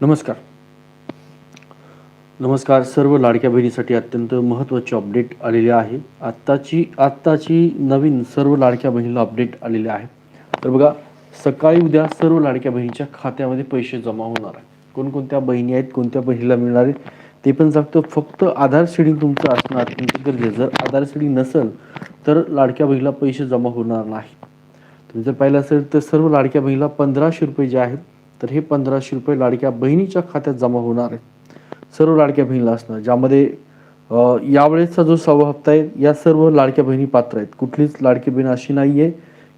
नमस्कार. नमस्कार सर्व लाडक्या बहिणीसाठी अत्यंत महत्त्वाची अपडेट आलेली आहे. आत्ताची आत्ताची नवीन सर्व लाडक्या बहिणीला अपडेट आलेली आहे. तर बघा सकाळी उद्या सर्व लाडक्या बहिणीच्या खात्यामध्ये पैसे जमा होणार आहे कोणकोणत्या बहिणी आहेत कोणत्या बहिणीला मिळणार आहे ते पण सांगतो. फक्त आधार शेडिंग तुमचं असणं अत्यंत गरजेचं जर आधार शेडिंग नसेल तर लाडक्या बहिणीला पैसे जमा होणार नाही तुम्ही जर पाहिलं असेल तर सर्व लाडक्या बहिणीला पंधराशे रुपये जे आहेत तर हे पंधराशे रुपये लाडक्या बहिणीच्या खात्यात जमा होणार आहे. सर्व लाडक्या बहिणीला असणार. ज्यामध्ये यावेळेसचा जो सहावा हप्ता आहे या सर्व लाडक्या बहिणी पात्र आहेत. कुठलीच लाडकी बहीण अशी नाही आहे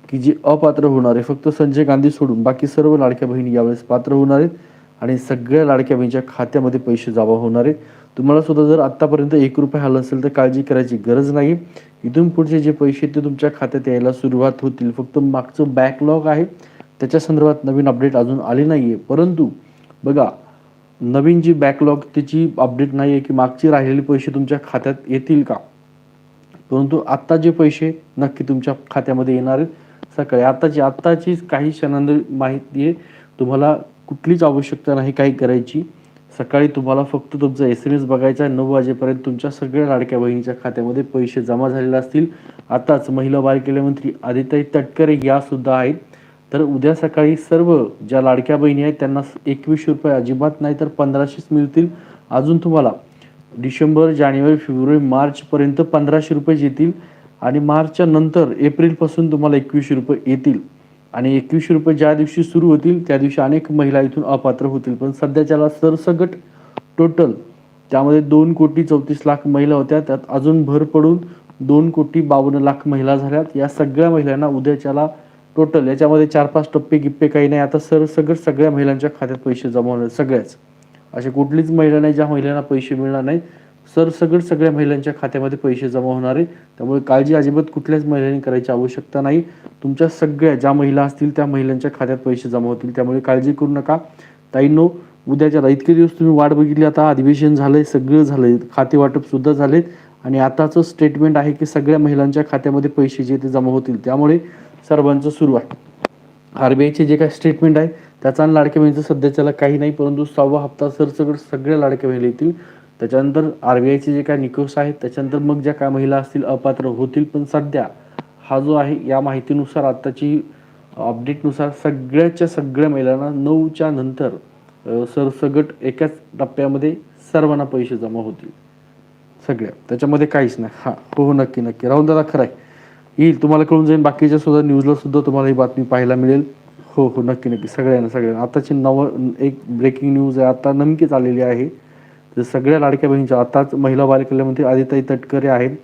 की जी अपात्र होणार आहे. फक्त संजय गांधी सोडून बाकी सर्व लाडक्या बहिणी यावेळेस पात्र होणार आहेत आणि सगळ्या लाडक्या बहिणीच्या खात्यामध्ये पैसे जमा होणार आहेत. तुम्हाला सुद्धा जर आत्तापर्यंत एक रुपये आला असेल तर काळजी करायची गरज नाही. इथून पुढचे जे पैसे ते तुमच्या खात्यात यायला सुरुवात होतील. फक्त मागचं बॅकलॉग आहे. त्याच्या संदर्भात नवीन अपडेट अजून आली नाही आहे परंतु बघा नवीन जी बॅकलॉग त्याची अपडेट नाही आहे की मागची राहिलेले पैसे तुमच्या खात्यात येतील का? परंतु आत्ता जे पैसे नक्की तुमच्या खात्यामध्ये येणार आहेत सकाळी आत्ताची आत्ताची काही क्षणांनी माहिती आहे तुम्हाला कुठलीच आवश्यकता नाही काही करायची. सकाळी तुम्हाला फक्त तुमचा एस एम एस बघायचा आहे नऊ वाजेपर्यंत तुमच्या सगळ्या लाडक्या बहिणीच्या खात्यामध्ये पैसे जमा झालेले असतील. आताच महिला बाल कल्याण आदिताई तटकरे या सुद्धा आहेत. तर उद्या सकाळी सर्व ज्या लाडक्या बहिणी आहेत त्यांना एकवीसशे रुपये अजिबात नाही तर पंधराशेच मिळतील. अजून तुम्हाला डिसेंबर जानेवारी फेब्रुवारी मार्चपर्यंत पंधराशे रुपये येतील आणि मार्चच्या नंतर एप्रिलपासून तुम्हाला एकवीसशे रुपये येतील. आणि एकवीसशे रुपये ज्या दिवशी सुरू होतील त्या दिवशी अनेक महिला इथून अपात्र होतील. पण सध्याच्याला सरसगट टोटल त्यामध्ये दोन कोटी चौतीस लाख महिला होत्या. त्यात अजून भर पडून दोन कोटी बावन्न लाख महिला झाल्यात. या सगळ्या महिलांना उद्याच्याला टोटल याच्यामध्ये चार पाच टप्पे गिप्पे काही नाही. आता सर सगळं सगळ्या महिलांच्या खात्यात पैसे जमा होणार सगळ्याच. अशा कुठलीच महिला नाही ज्या महिलांना पैसे मिळणार नाही सगळं सगळ्या महिलांच्या खात्यामध्ये पैसे जमा होणार आहे त्यामुळे काळजी अजिबात कुठल्याच महिलांनी करायची आवश्यकता नाही. तुमच्या सगळ्या ज्या महिला असतील त्या महिलांच्या खात्यात पैसे जमा होतील. त्यामुळे काळजी करू नका. ताईंनो उद्याच्या इतके दिवस तुम्ही वाट बघितली. आता अधिवेशन झालंय सगळं झालंय. खाते वाटप सुद्धा झालेत. आणि आताचं स्टेटमेंट आहे की सगळ्या महिलांच्या खात्यामध्ये पैसे जे ते जमा होतील. त्यामुळे सर्वांचं सुरू आहे. आर बी आयचे जे काही स्टेटमेंट आहे त्याचा आणि लाडक्या बहिणीचं सध्याच्याला काही नाही परंतु सहावा हप्ता सरसकट सगळ्या लाडक्या बहिणी येतील. त्याच्यानंतर आर बी आयचे जे काय निकष आहेत त्याच्यानंतर मग ज्या काय महिला असतील अपात्र होतील पण सध्या हा जो आहे या माहितीनुसार आत्ताची अपडेटनुसार सगळ्याच्या सगळ्या महिलांना नऊच्या नंतर सरसगट एकाच टप्प्यामध्ये सर्वांना पैसे जमा होतील. सगळ्या. त्याच्यामध्ये काहीच नाही. हा हो हो नक्की नक्की. राहुल दादा खरं आहे. येईल. तुम्हाला कळून जाईल. बाकीच्या सुद्धा न्यूजला सुद्धा तुम्हाला ही बातमी पाहायला मिळेल. हो हो नक्की नक्की. सगळ्यांना सगळ्यांना. आताची नव एक ब्रेकिंग न्यूज आहे. आता नेमकीच आलेली आहे. तर सगळ्या लाडक्या बहिणीच्या आताच महिला बालकल्यामध्ये आदिताई तटकरे आहेत.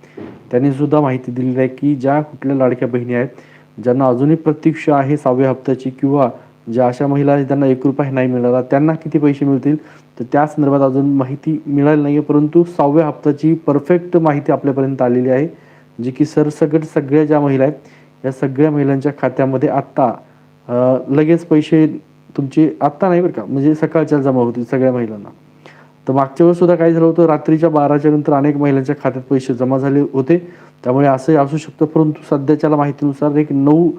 त्यांनी सुद्धा माहिती दिलेली आहे की ज्या कुठल्या लाडक्या बहिणी आहेत ज्यांना अजूनही प्रतीक्षा आहे सहाव्या हप्त्याची किंवा ज्या अशा महिला आहेत त्यांना एक रुपया नाही मिळाला त्यांना किती पैसे मिळतील? तर त्या संदर्भात अजून माहिती मिळाली नाही आहे परंतु सहाव्या हप्त्याची परफेक्ट माहिती आपल्यापर्यंत आलेली आहे. जे की सरसकट सगळ्या ज्या महिला आहेत या सगळ्या महिलांच्या खात्यामध्ये आत्ता लगेच पैसे तुमचे आत्ता नाही बरं का म्हणजे सकाळच्या जमा होतील सगळ्या महिलांना. तर मागच्या वेळेस सुद्धा काय झालं होतं रात्रीच्या बाराच्या नंतर अनेक महिलांच्या खात्यात पैसे जमा झाले होते. त्यामुळे असंही असू शकतं परंतु सध्याच्या माहितीनुसार एक नऊ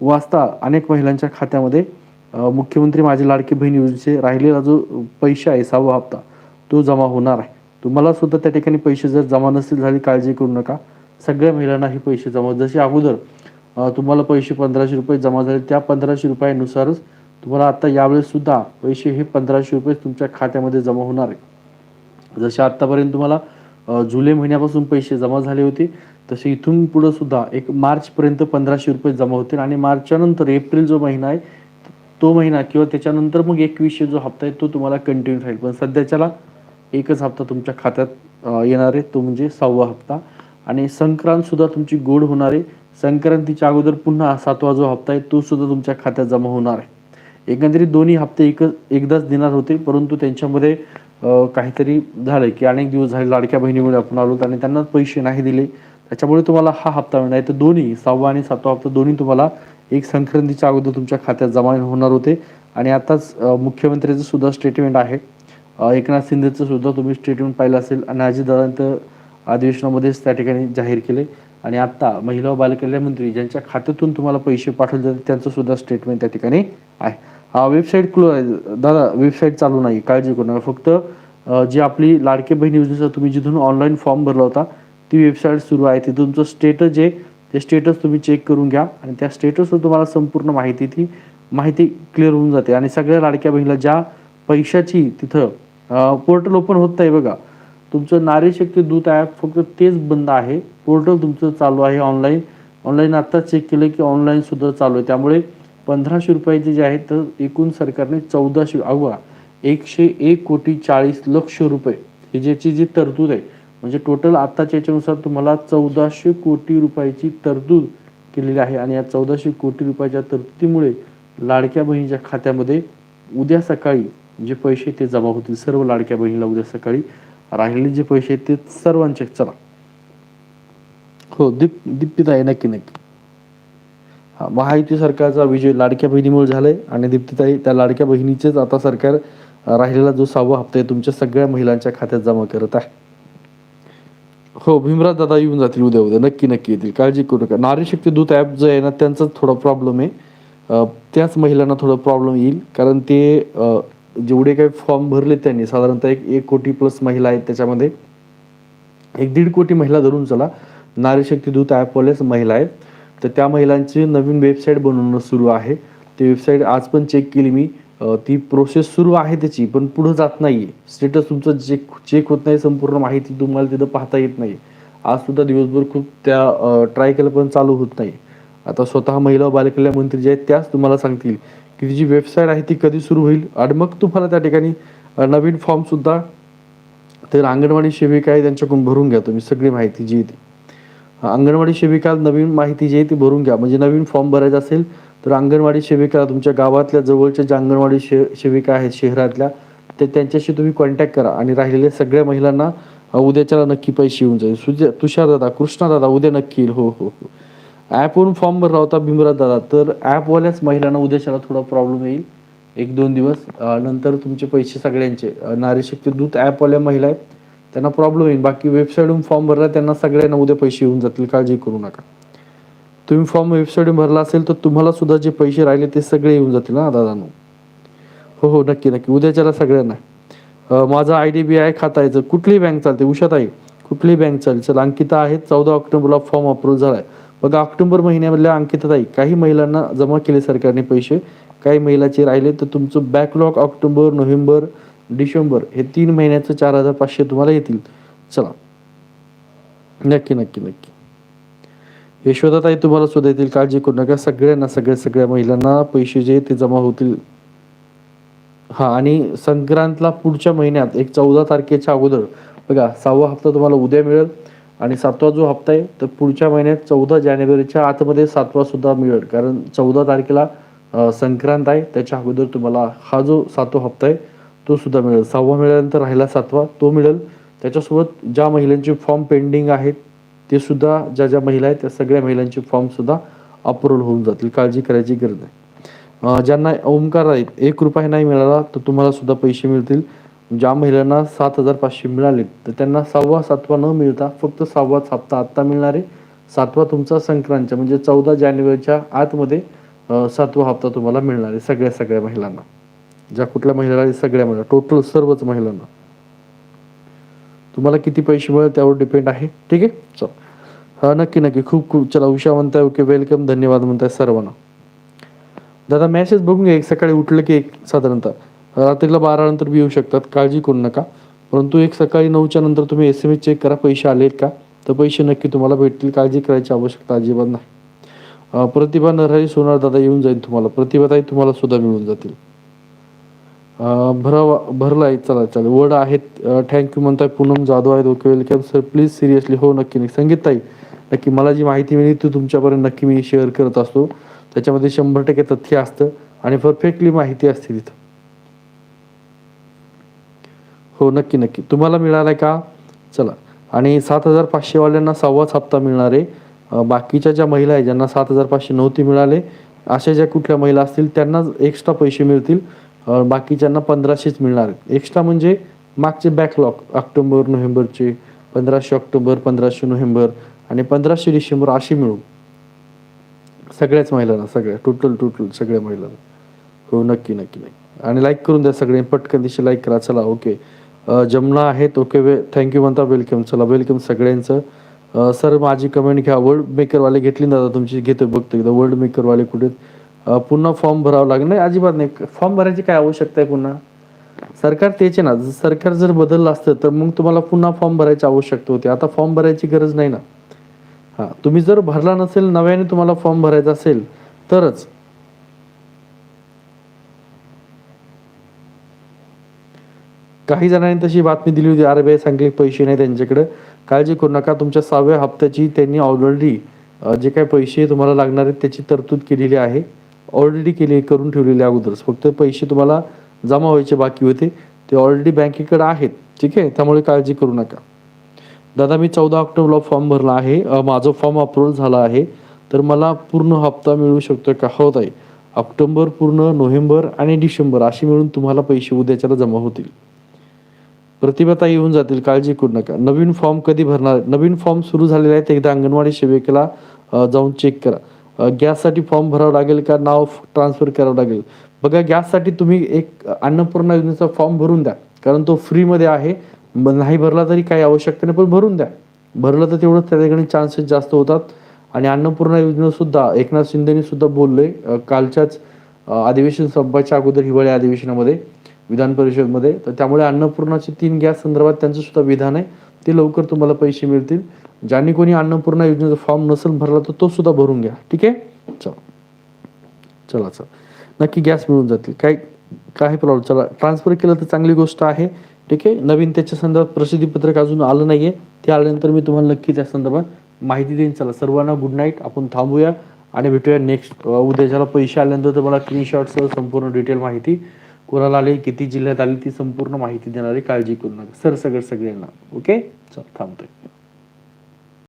वाजता अनेक महिलांच्या खात्यामध्ये मुख्यमंत्री माझी लाडकी बहीण योजनेचे राहिलेला जो पैसे आहे सहावा हप्ता तो जमा होणार आहे. तुम्हाला सुद्धा त्या ठिकाणी पैसे जर जमा नसतील झाली काळजी करू नका. सगळ्या महिलांना हे पैसे जमा जसे अगोदर तुम्हाला पैसे पंधराशे रुपये जमा झाले त्या पंधराशे रुपयानुसारच तुम्हाला आता यावेळेस सुद्धा पैसे हे पंधराशे रुपये तुमच्या खात्यामध्ये जमा होणार आहे. जसे आत्तापर्यंत तुम्हाला जुलै महिन्यापासून पैसे जमा झाले होते तसे इथून पुढं सुद्धा एक मार्चपर्यंत पंधराशे रुपये जमा होतील आणि मार्चच्या नंतर एप्रिल जो महिना आहे तो महिना किंवा त्याच्यानंतर मग एकवीसशे जो हप्ता आहे तो तुम्हाला कंटिन्यू राहील. पण सध्याच्याला एकच हप्ता तुमच्या खात्यात येणार आहे तो म्हणजे सहावा हप्ता. आणि संक्रांत सुद्धा तुमची गोड होणार आहे. संक्रांतीच्या अगोदर पुन्हा सातवा जो हप्ता आहे तो सुद्धा तुमच्या खात्यात जमा होणार आहे. एकंदरीत दोन्ही हप्ते एक एकदाच देणार होते परंतु त्यांच्यामध्ये काहीतरी झालं की अनेक दिवस झाले लाडक्या बहिणीमुळे आपण आलो आणि त्यांना पैसे नाही दिले. त्याच्यामुळे तुम्हाला हा हप्ता मिळणार आहे. तर दोन्ही सहावा आणि सातवा हप्ता दोन्ही तुम्हाला एक संक्रांतीच्या अगोदर तुमच्या खात्यात जमा होणार होते. आणि आताच अ, मुख्यमंत्र्याचं सुद्धा स्टेटमेंट आहे. एकनाथ शिंदेचं सुद्धा तुम्ही स्टेटमेंट पाहिलं असेल. आणि अजितदादांचं अधिवेशनामध्येच त्या ठिकाणी जाहीर केले. आणि आता महिला व बालकल्याण मंत्री ज्यांच्या खात्यातून तुम्हाला पैसे पाठवले जातात त्यांचं सुद्धा स्टेटमेंट त्या ठिकाणी आहे. हा वेबसाईट क्लो आहे दादा वेबसाईट चालू नाही काळजी करू नका. फक्त जी आपली लाडके बहीण योजनेचा तुम्ही जिथून ऑनलाईन फॉर्म भरला होता ती वेबसाईट सुरू आहे. ते तुमचं स्टेटस जे ते स्टेटस तुम्ही चेक करून घ्या. आणि त्या स्टेटसवर तुम्हाला संपूर्ण माहिती ती माहिती क्लिअर होऊन जाते. आणि सगळ्या लाडक्या बहिणीला ज्या पैशाची तिथं पोर्टल ओपन होत नाही बघा तुमचं नारीशक्ती दूत ॲप फक्त तेच बंद आहे. पोर्टल तुमचं चालू आहे ऑनलाईन ऑनलाईन आत्ता चेक केलं की ऑनलाईन सुद्धा चालू आहे. त्यामुळे पंधराशे रुपयाचे जे आहेत तर एकूण सरकारने चौदाशे अगवा एकशे एक कोटी चाळीस लक्ष रुपये हे ज्याची जी तरतूद आहे म्हणजे टोटल आत्ताच्या याच्यानुसार तुम्हाला चौदाशे कोटी रुपयाची तरतूद केलेली आहे. आणि या चौदाशे कोटी रुपयाच्या तरतुदीमुळे लाडक्या बहिणीच्या खात्यामध्ये उद्या सकाळी जे पैसे ते जमा होतील. सर्व लाडक्या बहिणीला उद्या सकाळी. राहिलेले जे पैसे आहेत ते सर्वांचे चला. हो दीप दीप्तीत आहे नक्की नक्की. हा महायुती सरकारचा विजय लाडक्या बहिणीमुळे झालाय आणि दीप्तीताई त्या लाडक्या बहिणीचेच आता सरकार राहिलेला जो सहावा हप्ता आहे तुमच्या सगळ्या महिलांच्या खात्यात जमा करत आहे. हो भीमराज दादा येऊन जातील उद्या उद्या. नक्की नक्की येतील. काळजी करू नका. नारी शक्ती दूत ॲप जो आहे ना त्यांचा थोडा प्रॉब्लेम आहे. त्याच महिलांना थोडा प्रॉब्लेम येईल. कारण ते जेवढे काही फॉर्म भरले त्यांनी साधारणतः एक एक कोटी प्लस महिला आहेत त्याच्यामध्ये. एक दीड कोटी महिला धरून चला. नारी शक्ती दूत ॲपवाल्याच महिला आहेत. तर त्या महिलांची नवीन वेबसाईट बनवणं सुरू आहे. ती वेबसाईट आज पण चेक केली मी. ती प्रोसेस सुरू आहे त्याची पण पुढं जात नाही स्टेटस तुमचं चेक चेक होत नाही संपूर्ण माहिती तुम्हाला तिथं पाहता येत नाही. आज सुद्धा दिवसभर खूप त्या ट्राय केलं पण चालू होत नाही. आता स्वतः महिला बालकल्याण मंत्री जे आहेत त्याच तुम्हाला सांगतील. की ती जी वेबसाईट आहे ती कधी सुरू होईल? आणि मग तुम्हाला त्या ठिकाणी नवीन फॉर्मसुद्धा तर अंगणवाडी सेविका आहे त्यांच्याकडून भरून घ्या तुम्ही सगळी माहिती जी येते ती. अंगणवाडी सेविका नवीन माहिती जी आहे ती भरून घ्या. म्हणजे नवीन फॉर्म भरायचा असेल तर अंगणवाडी सेविका तुमच्या गावातल्या जवळच्या ज्या अंगणवाडी शे सेविका आहेत शहरातल्या ते त्यांच्याशी तुम्ही कॉन्टॅक्ट करा. आणि राहिलेल्या सगळ्या महिलांना उद्याच्याला नक्की पैसे येऊन जाईल. सुजय तुषार दादा कृष्णा दादा उद्या नक्की येईल. हो हो हो. ॲपवरून फॉर्म भरला होता भीमराज दादा. तर ॲपवाल्याच महिलांना उद्याच्याला थोडा प्रॉब्लेम येईल. एक दोन दिवस. नंतर तुमचे पैसे सगळ्यांचे. नारीशक्ती दूत ॲपवाल्या महिला आहेत. त्यांना प्रॉब्लेम येईल. बाकी वेबसाईटवरून फॉर्म भरला त्यांना सगळ्यांना उद्या पैसे येऊन जातील. काळजी करू नका. तुम्ही फॉर्म वेबसाईटवर भरला असेल तर तुम्हाला सुद्धा जे पैसे राहिले ते सगळे येऊन जातील ना दादानो. हो हो नक्की नक्की. उद्याच्याला सगळ्यांना. माझं माझा आय डी बी आय खाता आहे कुठलीही बँक चालते. उषाताई कुठलीही बँक चालेल चल अंकिता आहेत चौदा ऑक्टोबरला फॉर्म अप्रूव्ह झाला आहे बघा ऑक्टोबर महिन्यामधल्या अंकितताई काही महिलांना जमा केले सरकारने पैसे. काही महिलाचे राहिले तर तुमचं बॅकलॉग ऑक्टोबर नोव्हेंबर डिसेंबर हे तीन महिन्याचं चार हजार पाचशे तुम्हाला येतील. चला. नक्की नक्की नक्की. यशोदाताई तुम्हाला सुद्धा येतील काळजी करू नका. सगळ्यांना सगळ्या सगळ्या महिलांना पैसे जे ते जमा होतील. हा आणि संक्रांतला पुढच्या महिन्यात एक चौदा तारखेच्या अगोदर बघा सहावा हप्ता तुम्हाला उद्या मिळेल. आणि सातवा जो हप्ता आहे तर पुढच्या महिन्यात चौदा जानेवारीच्या आतमध्ये सातवा सुद्धा मिळेल. कारण चौदा तारखेला संक्रांत आहे त्याच्या अगोदर तुम्हाला हा जो सातवा हप्ता आहे तो सुद्धा मिळेल. सहावा मिळाल्यानंतर राहिला सातवा तो मिळेल. त्याच्यासोबत ज्या महिलांचे फॉर्म पेंडिंग आहेत ते सुद्धा ज्या ज्या महिला आहेत त्या सगळ्या महिलांचे फॉर्म सुद्धा अप्रूव्हल होऊन जातील. काळजी करायची गरज नाही. ज्यांना ओंकार आहेत एक रुपया नाही मिळाला तर तुम्हाला सुद्धा पैसे मिळतील. ज्या महिलांना सात हजार पाचशे मिळाले तर त्यांना सहावा सातवा न मिळता फक्त सहावाच हप्ता आत्ता मिळणार आहे. सातवा तुमचा संक्रांत म्हणजे चौदा जानेवारीच्या आतमध्ये सातवा हप्ता तुम्हाला मिळणार आहे सगळ्या सगळ्या महिलांना. ज्या कुठल्या महिला सगळ्या महिला टोटल सर्वच महिलांना. तुम्हाला किती पैसे मिळेल त्यावर डिपेंड आहे. ठीक आहे? चल. हा नक्की नक्की. खूप खूप चला उषा म्हणताय. ओके वेलकम धन्यवाद म्हणताय सर्वांना. दादा मॅसेज बघून घ्या. एक सकाळी उठलं की एक साधारणतः. रात्रीला बारा नंतर बी येऊ शकतात. काळजी करू नका. परंतु एक सकाळी नऊच्या नंतर तुम्ही एस एम एस चेक करा. पैसे आलेत का? तर पैसे नक्की तुम्हाला भेटतील. काळजी करायची आवश्यकता अजिबात नाही. प्रतिभा नरहरी सोनार दादा येऊन जाईल तुम्हाला. प्रतिभाताई तुम्हाला सुद्धा मिळून जातील. भरावा भरावा आहे. चला चला. वर्ड आहेत. थँक्यू म्हणताय. पूनम जाधव आहेत. Okay welcome sir please seriously हो नक्की नक्की. संगीत ताई नक्की मला जी माहिती मिळेल ती तुमच्यापर्यंत नक्की मी शेअर करत असतो. त्याच्यामध्ये शंभर टक्के तथ्य असतं आणि परफेक्टली माहिती असते तिथं. हो नक्की नक्की. तुम्हाला मिळालाय का? चला. आणि सात हजार पाचशेवाल्यांना सव्वाच हप्ता मिळणार आहे. बाकीच्या ज्या महिला आहेत ज्यांना सात हजार पाचशे नव्हती मिळाले अशा ज्या कुठल्या महिला असतील त्यांना एक्स्ट्रा पैसे मिळतील. बाकीच्यांना पंधराशेच मिळणार. एक्स्ट्रा म्हणजे मागचे बॅकलॉग ऑक्टोबर नोव्हेंबरचे पंधराशे ऑक्टोबर पंधराशे नोव्हेंबर आणि पंधराशे डिसेंबर अशी मिळून. सगळ्याच महिलांना सगळ्या टोटल टोटल सगळ्या महिलांना. हो नक्की नक्की नक्की. आणि लाईक करून द्या सगळे. पटकन दिशे लाईक करा. चला ओके जमना आहेत ओके वे थँक्यू म्हणता वेलकम चला वेलकम सगळ्यांचं. सर माझी कमेंट घ्या. वर्ल्ड मेकरवाले घेतली ना दादा तुमची? घेतो बघतो एकदा. वर्ल्ड मेकरवाले कुठे पुन्हा फॉर्म भरावा लागेल. नाही अजिबात नाही. फॉर्म भरायची काय आवश्यकता आहे पुन्हा? सरकार तेच आहे ना. जर सरकार जर बदललं असतं तर मग तुम्हाला पुन्हा फॉर्म भरायची आवश्यकता होती. आता फॉर्म भरायची गरज नाही ना. हां तुम्ही जर भरला नसेल नव्याने तुम्हाला फॉर्म भरायचा असेल तरच. काही जणांनी तशी बातमी दिली होती आर बी आय सांगली पैसे नाही त्यांच्याकडे. काळजी करू नका तुमच्या सहाव्या हप्त्याची त्यांनी ऑलरेडी जे काही पैसे तुम्हाला लागणार आहेत त्याची तरतूद केलेली आहे. ऑलरेडी केली करून ठेवलेली अगोदरच. फक्त पैसे तुम्हाला जमा व्हायचे बाकी होते. ते ऑलरेडी बँकेकडे आहेत. ठीक आहे? त्यामुळे काळजी करू नका. दादा मी चौदा ऑक्टोबरला फॉर्म भरला आहे. माझा माझं फॉर्म अप्रूव्हल झाला आहे. तर मला पूर्ण हप्ता मिळू शकतो का? होत आहे ऑक्टोबर पूर्ण नोव्हेंबर आणि डिसेंबर असे मिळून तुम्हाला पैसे उद्याच्याला जमा होतील. प्रतिभाता येऊन जातील काळजी करू नका. नवीन फॉर्म कधी भरणार? नवीन फॉर्म सुरू झालेले आहेत एकदा अंगणवाडी सेविकेला जाऊन चेक करा. गॅससाठी फॉर्म भरावं लागेल का? नाव ट्रान्सफर करावं लागेल. बघा गॅससाठी तुम्ही एक अन्नपूर्णा योजनेचा फॉर्म भरून द्या. कारण तो फ्रीमध्ये आहे. नाही भरला तरी काही आवश्यकता नाही पण भरून द्या. भरलं तर तेवढं त्या ठिकाणी चान्सेस जास्त होतात. आणि अन्नपूर्णा योजनेसुद्धा एकनाथ शिंदेनी सुद्धा बोलले कालच्याच अधिवेशन संपायच्या अगोदर हिवाळी अधिवेशनामध्ये. विधान परिषदमध्ये. तर त्यामुळे अन्नपूर्णाचे तीन गॅस संदर्भात त्यांचं सुद्धा विधान आहे. ते लवकर तुम्हाला पैसे मिळतील. ज्यांनी कोणी अन्नपूर्णा योजनेचा फॉर्म नसेल भरला तर तो सुद्धा भरून घ्या. ठीक आहे? चला. चला चला. नक्की गॅस मिळून जातील. काय काही प्रॉब्लेम चला ट्रान्सफर केलं तर चांगली गोष्ट आहे. ठीक आहे? नवीन त्याच्या संदर्भात प्रसिद्धीपत्रक अजून आलं नाहीये. ते आल्यानंतर मी तुम्हाला नक्की त्या संदर्भात माहिती देईन. चला सर्वांना गुड नाईट आपण थांबूया आणि भेटूया नेक्स्ट उद्याच्याला पैसे आल्यानंतर तुम्हाला स्क्रीनशॉटसह संपूर्ण डिटेल माहिती कोणाला आले किती जिल्ह्यात आली ती संपूर्ण माहिती देणारी काळजी करू नका. सर सगळं सगळ्यांना. ओके चल थांबतोय.